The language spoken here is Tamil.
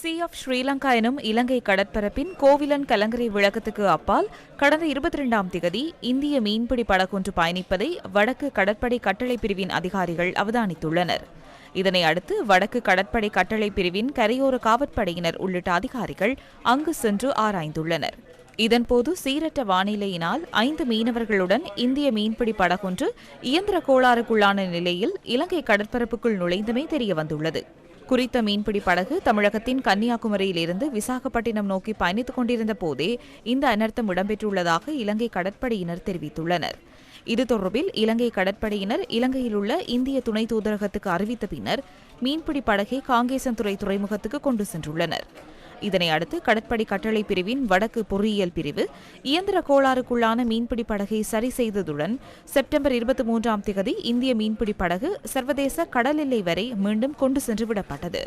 சி ஆஃப் ஸ்ரீலங்கா எனும் இலங்கை கடற்பரப்பின் கோவிலன் கலங்கரை விளக்கத்துக்கு அப்பால் கடந்த இருபத்தி இரண்டாம் திகதி இந்திய மீன்பிடி படகொன்று பயணிப்பதை வடக்கு கடற்படை கட்டளை பிரிவின் அதிகாரிகள் அவதானித்துள்ளனர். இதனை அடுத்து வடக்கு கடற்படை கட்டளை பிரிவின் கரையோர காவற்படையினர் உள்ளிட்ட அதிகாரிகள் அங்கு சென்று ஆராய்ந்துள்ளனர். இதன்போது சீரற்ற வானிலையினால் ஐந்து மீனவர்களுடன் இந்திய மீன்பிடி படகொன்று இயந்திர கோளாறுக்குள்ளான நிலையில் இலங்கை கடற்பரப்புக்குள் நுழைந்தமே தெரியவந்துள்ளது. குறித்த மீன்பிடி படகு தமிழகத்தின் கன்னியாகுமரியிலிருந்து விசாகப்பட்டினம் நோக்கி பயணித்துக் கொண்டிருந்த போதே இந்த அனர்த்தம் இடம்பெற்றுள்ளதாக இலங்கை கடற்படையினர் தெரிவித்துள்ளனர். இது தொடர்பில் இலங்கை கடற்படையினர் இலங்கையில் உள்ள இந்திய துணை தூதரகத்துக்கு அறிவித்த பின்னர் மீன்பிடி படகை காங்கேசன்துறை துறைமுகத்துக்கு கொண்டு சென்றுள்ளனர். இதனை அடுத்து கடற்படை கட்டளை பிரிவின் வடக்கு பொறியியல் பிரிவு இயந்திர கோளாறுக்குள்ளான மீன்பிடி படகை சரி செய்ததுடன் செப்டம்பர் இருபத்தி மூன்றாம் திகதி இந்திய மீன்பிடி படகு சர்வதேச கடல் எல்லை வரை மீண்டும் கொண்டு சென்று விடப்பட்டது.